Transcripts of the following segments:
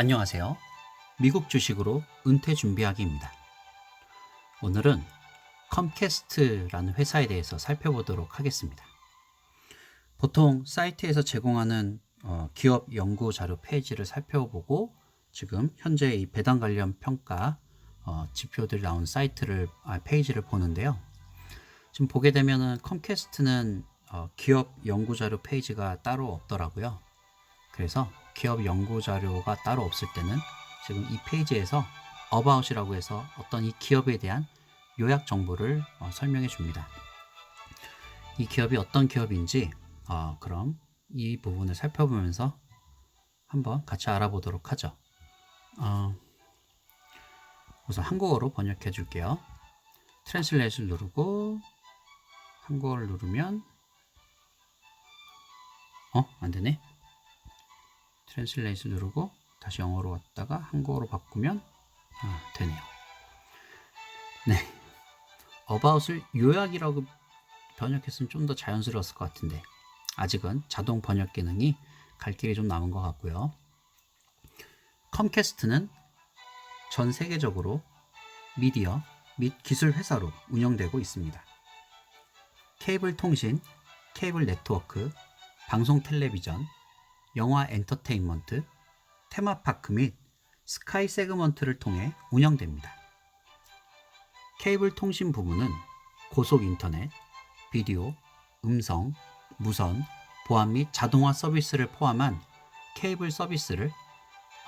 안녕하세요. 미국 주식으로 은퇴 준비하기입니다. 오늘은 컴캐스트라는 회사에 대해서 살펴보도록 하겠습니다. 보통 사이트에서 제공하는 어, 기업 연구 자료 페이지를 살펴보고 지금 현재 이 배당 관련 평가 어, 지표들이 나온 사이트를 아, 페이지를 보는데요. 지금 보게 되면은 컴캐스트는 어, 기업 연구 자료 페이지가 따로 없더라고요. 그래서 기업 연구 자료가 따로 없을 때는 지금 이 페이지에서 About이라고 해서 어떤 이 기업에 대한 요약 정보를 어, 설명해 줍니다. 이 기업이 어떤 기업인지 어, 그럼 이 부분을 살펴보면서 한번 같이 알아보도록 하죠. 어, 우선 한국어로 번역해 줄게요. 트랜슬레이트를 누르고 한국어를 누르면 어? 안 되네. 트랜슬레이트 누르고 다시 영어로 왔다가 한국어로 바꾸면 아, 되네요. 네. about을 요약이라고 번역했으면 좀 더 자연스러웠을 것 같은데 아직은 자동 번역 기능이 갈 길이 좀 남은 것 같고요. 컴캐스트는 전 세계적으로 미디어 및 기술 회사로 운영되고 있습니다. 케이블 통신, 케이블 네트워크, 방송 텔레비전, 영화 엔터테인먼트, 테마파크 및 스카이 세그먼트를 통해 운영됩니다. 케이블 통신 부문은 고속 인터넷, 비디오, 음성, 무선, 보안 및 자동화 서비스를 포함한 케이블 서비스를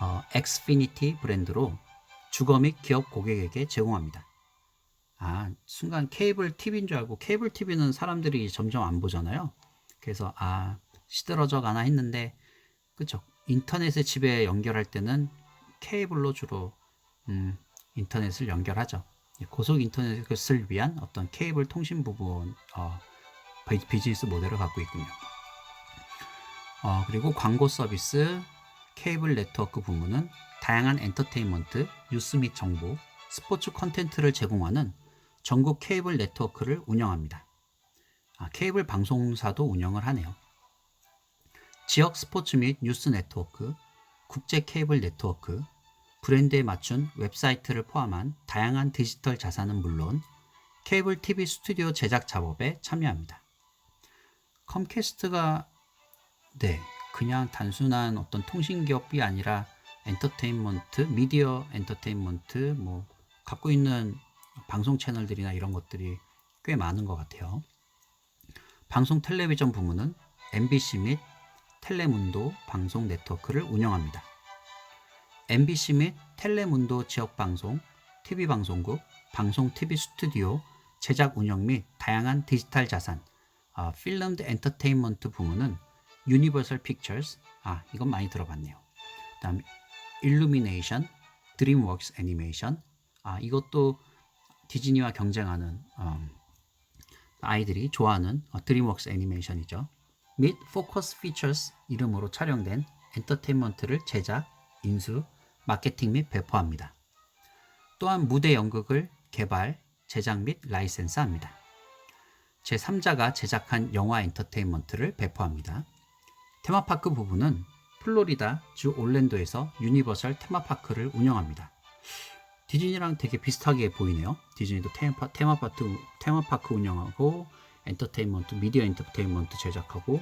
어, 엑스피니티 브랜드로 주거 및 기업 고객에게 제공합니다. 아, 순간 케이블 TV인 줄 알고 케이블 TV는 사람들이 점점 안 보잖아요. 그래서 아, 시들어져 가나 했는데 그쵸? 인터넷을 집에 연결할 때는 케이블로 주로 음, 인터넷을 연결하죠. 예, 고속 인터넷을 위한 어떤 케이블 통신 부분 어, 비- 비즈니스 모델을 갖고 있군요. 어, 그리고 광고 서비스, 케이블 네트워크 부문은 다양한 엔터테인먼트, 뉴스 및 정보, 스포츠 콘텐츠를 제공하는 전국 케이블 네트워크를 운영합니다. 아, 케이블 방송사도 운영을 하네요. 지역 스포츠 및 뉴스 네트워크, 국제 케이블 네트워크, 브랜드에 맞춘 웹사이트를 포함한 다양한 디지털 자산은 물론 케이블 TV 스튜디오 제작 작업에 참여합니다. 컴캐스트가 네, 그냥 단순한 어떤 통신 기업이 아니라 엔터테인먼트, 미디어 엔터테인먼트 뭐 갖고 있는 방송 채널들이나 이런 것들이 꽤 많은 것 같아요. 방송 텔레비전 부문은 MBC 및 텔레문도 방송 네트워크를 운영합니다. MBC 및 텔레문도 지역 방송, TV 방송국, 방송 TV 스튜디오, 제작 운영 및 다양한 디지털 자산, 아, 필름드 엔터테인먼트 부문은 유니버설 픽처스, 아 이건 많이 들어봤네요. 그 다음 일루미네이션, 드림웍스 애니메이션, 아 이것도 디즈니와 경쟁하는 음, 아이들이 좋아하는 어, 드림웍스 애니메이션이죠. 및 포커스 피처스 이름으로 촬영된 엔터테인먼트를 제작, 인수, 마케팅 및 배포합니다. 또한 무대 연극을 개발, 제작 및 라이센스합니다. 제3자가 제작한 영화 엔터테인먼트를 배포합니다. 테마파크 부분은 플로리다 주 올랜도에서 유니버설 테마파크를 운영합니다. 디즈니랑 되게 비슷하게 보이네요. 디즈니도 테마, 테마파크, 테마파크 운영하고 엔터테인먼트, 미디어 엔터테인먼트 제작하고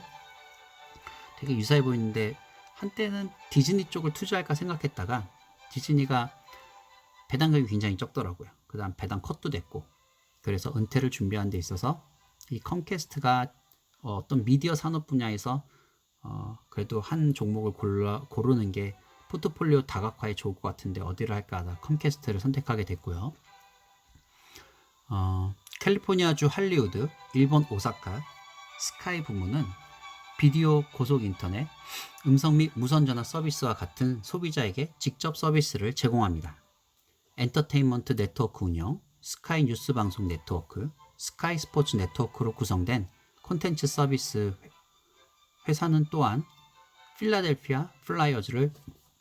되게 유사해 보이는데 한때는 디즈니 쪽을 투자할까 생각했다가 디즈니가 배당금이 굉장히 적더라고요. 그 다음 배당 컷도 됐고 그래서 은퇴를 준비하는 데 있어서 이 컴캐스트가 어, 어떤 미디어 산업 분야에서 어, 그래도 한 종목을 골라, 고르는 게 포트폴리오 다각화에 좋을 것 같은데 어디를 할까 하다 컴캐스트를 선택하게 됐고요. 어, 캘리포니아주 할리우드, 일본 오사카, 스카이 부문은 비디오 고속 인터넷, 음성 및 무선 전화 서비스와 같은 소비자에게 직접 서비스를 제공합니다. 엔터테인먼트 네트워크 운영, 스카이 뉴스 방송 네트워크, 스카이 스포츠 네트워크로 구성된 콘텐츠 서비스 회- 회사는 또한 필라델피아 플라이어즈를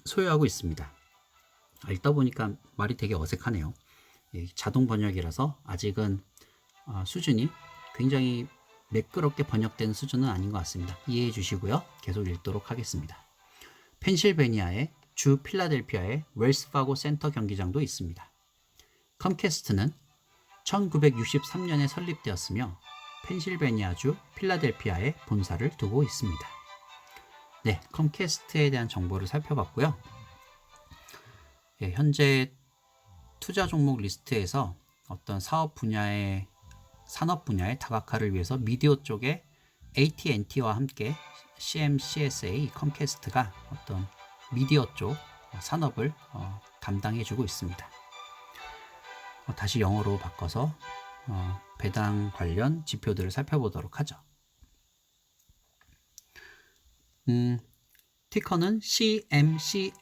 소유하고 있습니다. 아, 읽다 보니까 말이 되게 어색하네요. 예, 자동 번역이라서 아직은 아, 수준이 굉장히 매끄럽게 번역된 수준은 아닌 것 같습니다. 이해해 주시고요. 계속 읽도록 하겠습니다. 펜실베니아의 주 필라델피아의 웰스파고 센터 경기장도 있습니다. 컴캐스트는 1963년에 설립되었으며 펜실베니아주 필라델피아에 본사를 두고 있습니다. 네, 컴캐스트에 대한 정보를 살펴봤고요. 예, 현재 투자 종목 리스트에서 어떤 사업 분야의 산업 분야의 다각화를 위해서 미디어 쪽에 AT&T와 함께 CMCSA 컴캐스트가 어떤 미디어 쪽 산업을 어, 담당해주고 있습니다. 어, 다시 영어로 바꿔서 어, 배당 관련 지표들을 살펴보도록 하죠. 음, 티커는 CMCSA고요.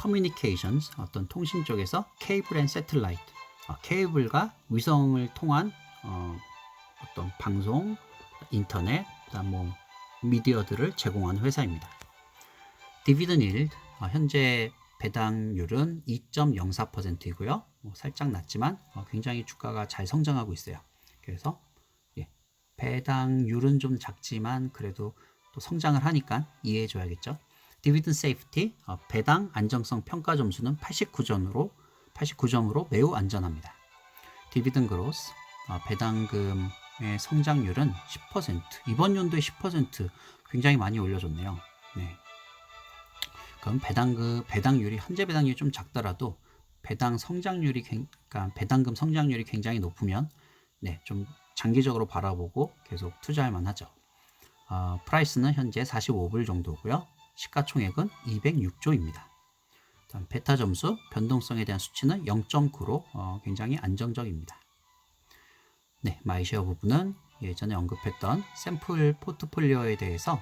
Communications 어떤 통신 쪽에서 케이블 앤 세틀라이트 어, 케이블과 위성을 통한 어, 어떤 방송, 인터넷, 그다음 뭐 미디어들을 제공하는 회사입니다. 디비든 일 어, 현재 배당률은 2.04%이고요. 뭐 살짝 낮지만 어, 굉장히 주가가 잘 성장하고 있어요. 그래서 예, 배당률은 좀 작지만 그래도 또 성장을 하니까 이해해 줘야겠죠. 디비든 세이프티 어, 배당 안정성 평가 점수는 89점으로 89점으로 매우 안전합니다. 디비든 그로스 어, 배당금의 성장률은 10% 이번 연도에 10% 굉장히 많이 올려줬네요. 네. 그럼 배당금 배당률이 현재 배당률이 좀 작더라도 배당 성장률이 굉- 그러니까 배당금 성장률이 굉장히 높으면 네, 좀 장기적으로 바라보고 계속 투자할 만하죠. 어, 프라이스는 현재 45불 정도고요. 시가총액은 206조입니다. 다음 베타 점수 변동성에 대한 수치는 0.9로 어, 굉장히 안정적입니다. 네, 마이쉐어 부분은 예전에 언급했던 샘플 포트폴리오에 대해서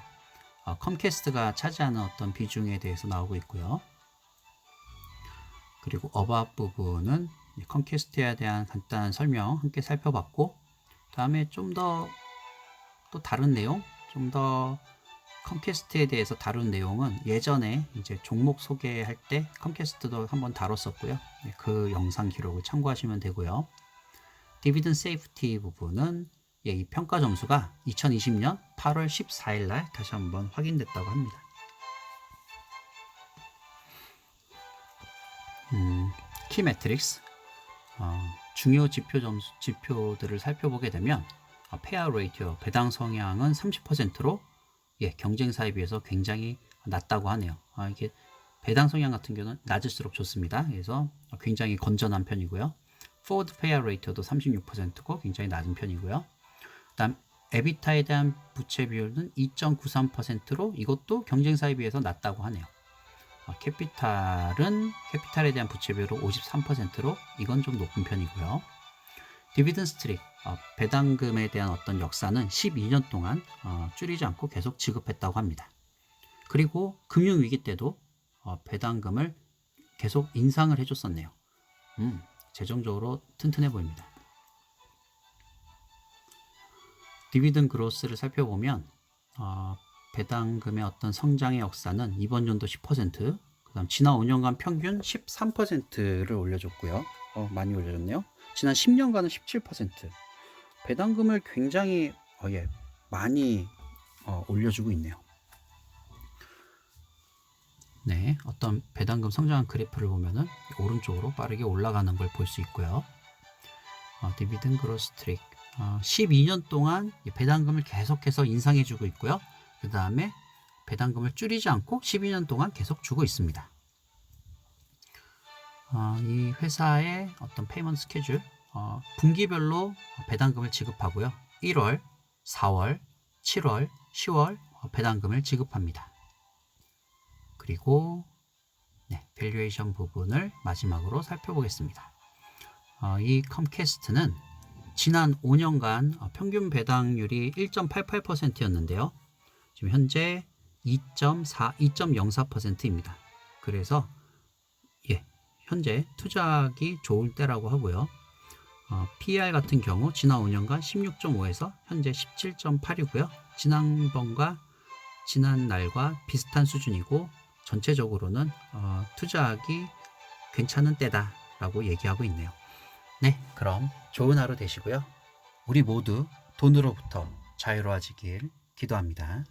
어, 컴캐스트가 차지하는 어떤 비중에 대해서 나오고 있고요. 그리고 어밥 부분은 이 컴캐스트에 대한 간단한 설명 함께 살펴봤고 다음에 좀 더 또 다른 내용, 좀더 컴캐스트에 대해서 다룬 내용은 예전에 이제 종목 소개할 때 컴캐스트도 한번 다뤘었고요. 네, 그 영상 기록을 참고하시면 되고요. 디비든 세이프티 부분은 예, 이 평가 점수가 2020년 8월 14일 날 다시 한번 확인됐다고 합니다. 음, 키 매트릭스 어, 중요 지표 점수 지표들을 살펴보게 되면 어, 페어 레이티오 배당 성향은 30%로 예, 경쟁사에 비해서 굉장히 낮다고 하네요. 아, 이게 배당 성향 같은 경우는 낮을수록 좋습니다. 그래서 굉장히 건전한 편이고요. 포워드 페어 레이터도 36%고 굉장히 낮은 편이고요. 그다음 에비타에 대한 부채 비율은 2.93%로 이것도 경쟁사에 비해서 낮다고 하네요. 어, 캐피탈은 캐피탈에 대한 부채 비율은 53%로 이건 좀 높은 편이고요. 디비든 스트릭 어, 배당금에 대한 어떤 역사는 12년 동안 어, 줄이지 않고 계속 지급했다고 합니다. 그리고 금융 위기 때도 어, 배당금을 계속 인상을 해줬었네요. 음, 재정적으로 튼튼해 보입니다. 디비든 그로스를 살펴보면 어, 배당금의 어떤 성장의 역사는 이번 연도 10%, 그다음 지난 5년간 평균 13%를 올려줬고요. 어, 많이 올려줬네요. 지난 10년간은 17%. 배당금을 굉장히 어, 예, 많이 어, 올려주고 있네요. 네, 어떤 배당금 성장한 그래프를 보면은 오른쪽으로 빠르게 올라가는 걸 볼 수 있고요. 어, 디비든 그로스 트릭 어, 12년 동안 이 배당금을 계속해서 인상해주고 있고요. 그 다음에 배당금을 줄이지 않고 12년 동안 계속 주고 있습니다. 어, 이 회사의 어떤 페이먼트 스케줄 어, 분기별로 배당금을 지급하고요. 1월, 4월, 7월, 10월 어, 배당금을 지급합니다. 그리고 네, 밸류에이션 부분을 마지막으로 살펴보겠습니다. 어, 이 컴캐스트는 지난 5년간 어, 평균 배당률이 1.88%였는데요. 지금 현재 2.4, 2.04%입니다. 그래서 예, 현재 투자하기 좋을 때라고 하고요. 어, PER 같은 경우 지난 5년간 16.5에서 현재 17.8이고요. 지난번과 지난 날과 비슷한 수준이고 전체적으로는 어, 투자하기 괜찮은 때다라고 얘기하고 있네요. 네, 그럼 좋은 하루 되시고요. 우리 모두 돈으로부터 자유로워지길 기도합니다.